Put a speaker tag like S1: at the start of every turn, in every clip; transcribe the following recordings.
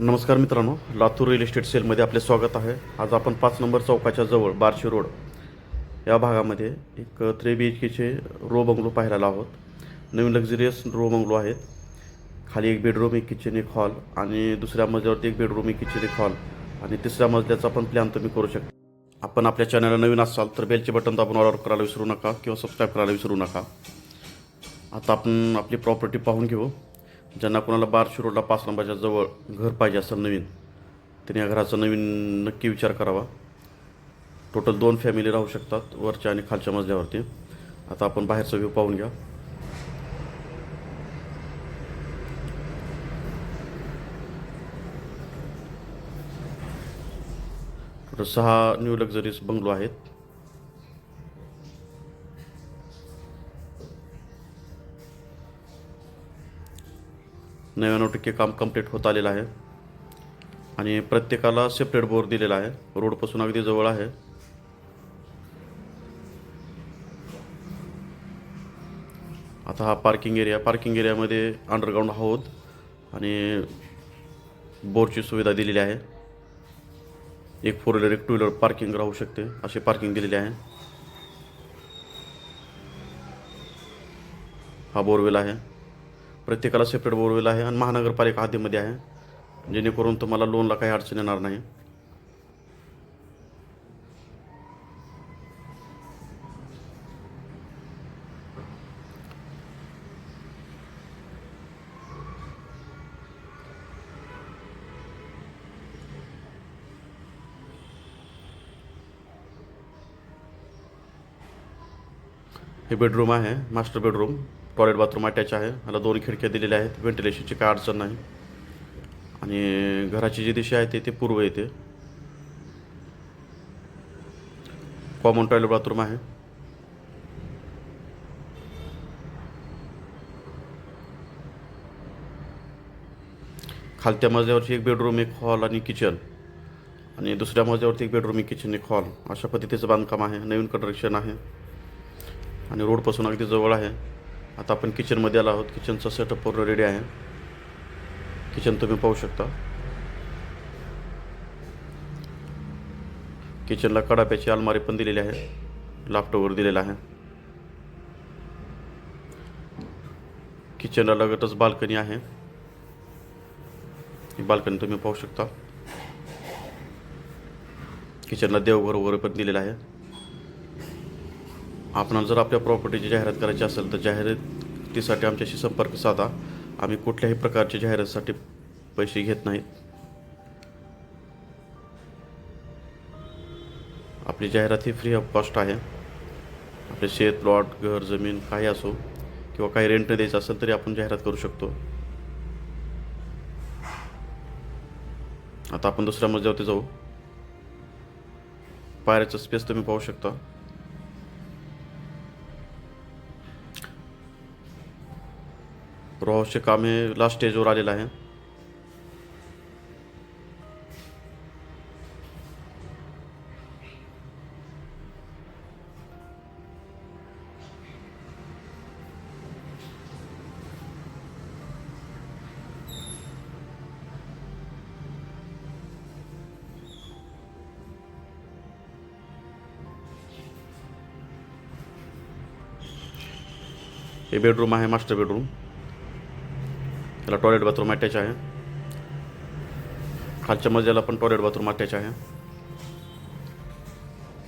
S1: नमस्कार मित्रांनो Latur real estate सेलमध्ये आपले स्वागत आहे. आज आपण पाच नंबर चौकाच्या जवळ बार्शी रोड या भागामध्ये एक थ्री बी एच केचे रो बंगलो पाहायला आहोत. नवीन लक्झरियस रो बंगलो आहेत. खाली एक बेडरूम एक किचन एक हॉल आणि दुसऱ्या मजल्यावरती एक बेडरूम एक किचन एक हॉल आणि तिसऱ्या मजल्याचा पण प्लॅन तुम्ही करू शकता. आपण आपल्या चॅनलला नवीन असाल तर बेलचे बटन दाबून ऑर्डर करायला विसरू नका किंवा सबस्क्राईब करायला विसरू नका. आता आपण आपली प्रॉपर्टी पाहून घेऊ. ज्यांना कोणाला बारशी रोडला पाच नंबरच्या जवळ घर पाहिजे असं नवीन त्यांनी या घराचा नवीन नक्की विचार करावा. टोटल दोन फॅमिली राहू शकतात वरच्या आणि खालच्या मजल्यावरती. आता आपण बाहेरचा व्ह्यू पाहून घ्या. टोटल सहा न्यू लक्झरीज बंगलो आहेत. नव्याण्णव टक्के काम कंप्लीट होत आलेलं आहे. आणि प्रत्येकाला सेपरेट बोर दिलेला आहे. रोडपासून अगदी जवळ आहे. आता हा पार्किंग एरिया पार्किंग एरियामध्ये अंडरग्राऊंड हौद आणि बोरची सुविधा दिलेली आहे. एक फोर व्हीलर एक टू व्हीलर पार्किंग राहू शकते. अशी पार्किंग दिलेली आहे. हा बोरवेल आहे. प्रत्येकाला सेपरेट बोरवेल आहे आणि महानगरपालिका हद्दीमध्ये आहे. जेणेकरून तुम्हाला लोनला काही अडचण येणार नाही. हे बेडरूम आहे master bedroom toilet bathroom attach आहे. ह्याला दोन खिडक्या दिलेल्या आहेत. व्हेंटिलेशनची काय अडचण नाही. आणि घराची जी दिशा आहे ते ते पूर्व येते. कॉमन टॉयलेट बाथरूम आहे. खालत्या मजल्यावरची एक बेडरूम एक हॉल आणि किचन आणि दुसऱ्या मजल्यावरती एक बेडरूम एक किचन एक हॉल अशा पद्धतीचं बांधकाम आहे. नवीन कन्स्ट्रक्शन आहे. आणि रोडपासून अगदी जवळ आहे. आता आपण किचनमध्ये आलो आहोत. किचनचा सेटअप पूर्ण रेडी आहे. किचन तुम्ही पाहू शकता. किचनला कडाप्याची अलमारी पण दिलेली आहे. लॅपटॉपवर दिलेला आहे. किचनला लगतच बाल्कनी आहे. ही बाल्कनी तुम्ही पाहू शकता. किचनला देवघर वगैरे पण दिलेलं आहे. आपणाला जर आपल्या प्रॉपर्टीची जाहिरात करायची असेल तर जाहिरातीसाठी आमच्याशी संपर्क साधा. आम्ही कुठल्याही प्रकारच्या जाहिरातीसाठी पैसे घेत नाहीत. आपली जाहिरात ही फ्री ऑफ कॉस्ट आहे. आपले शेत प्लॉट घर जमीन काही असो किंवा काही रेंट द्यायचं असेल तरी आपण जाहिरात करू शकतो. आता आपण दुसऱ्या मजल्यावरती जाऊ. पायऱ्याचं स्पेस तुम्ही पाहू शकता. रोहाऊसचे काम लास्ट स्टेजवर आलेलं आहे हे। बेडरूम आहे मास्टर बेडरूम त्याला टॉयलेट बाथरूम अटॅच आहे. खालच्या मजल्याला पण टॉयलेट बाथरूम अटॅच आहे.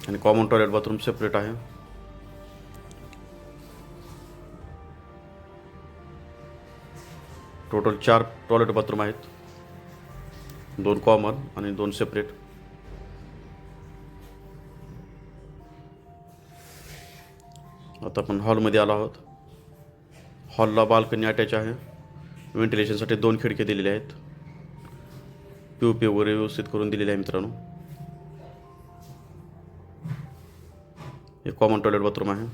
S1: आणि कॉमन टॉयलेट बाथरूम सेपरेट आहे. टोटल चार टॉयलेट बाथरूम आहेत. दोन कॉमन आणि दोन सेपरेट आता आपण हॉलमध्ये आलो आहोत. हॉलला बाल्कनी अटॅच आहे. व्हेंटिलेशनसाठी दोन खिडके दिलेल्या आहेत. पी ओ पी वगैरे व्यवस्थित करून दिलेले आहे मित्रांनो. हे कॉमन टॉयलेट बाथरूम आहे.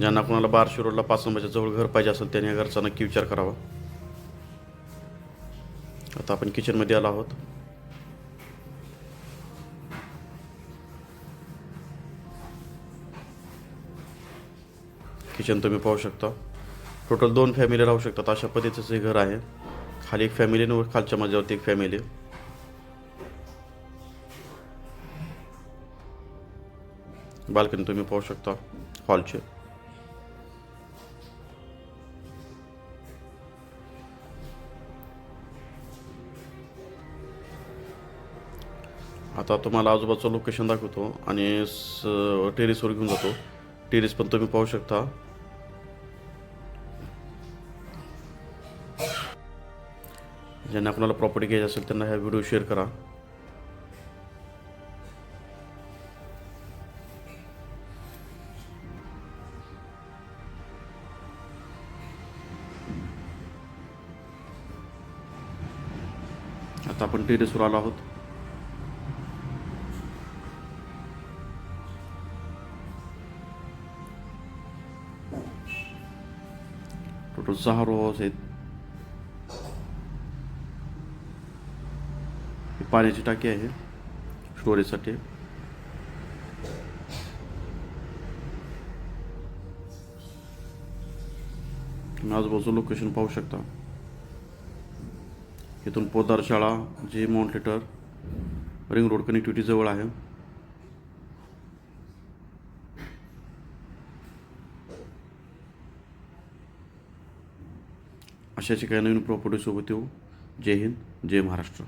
S1: ज्यांना कोणाला बारशी रोडला पाच नंबरच्या जवळ घर पाहिजे असेल त्यांनी या घरचा नक्की विचार करावा. आता आपण किचनमध्ये आलो आहोत. किचन तुम्ही पाहू शकता. टोटल दोन फॅमिली राहू शकतात. अशा पद्धतीचं हे घर आहे. खाली एक फॅमिली आणि खालच्या मजल्यावरती एक फॅमिली बाल्कनी तुम्ही पाहू शकता. हॉलचे आता तुम्हाला आजूबाजूचं लोकेशन दाखवतो. आणि टेरेसवर घेऊन जातो. टेरेस पण तुम्ही पाहू शकता. ज्यांना आपल्याला प्रॉपर्टी घ्यायची असेल त्यांना हा व्हिडिओ शेअर करा. आता आपण टेरेसवर आलो आहोत. टोटल सहा रोज आहेत. पाण्याची टाकी आहे. स्टोरेजसाठी. तुम्ही आजूबाजू लोकेशन पाहू शकता. इथून पोदार शाळा जी Mount Litera ring road connectivity जवळ आहे. अशाची काही नवीन प्रॉपर्टीसोबत येऊ. जय हिंद जय महाराष्ट्र.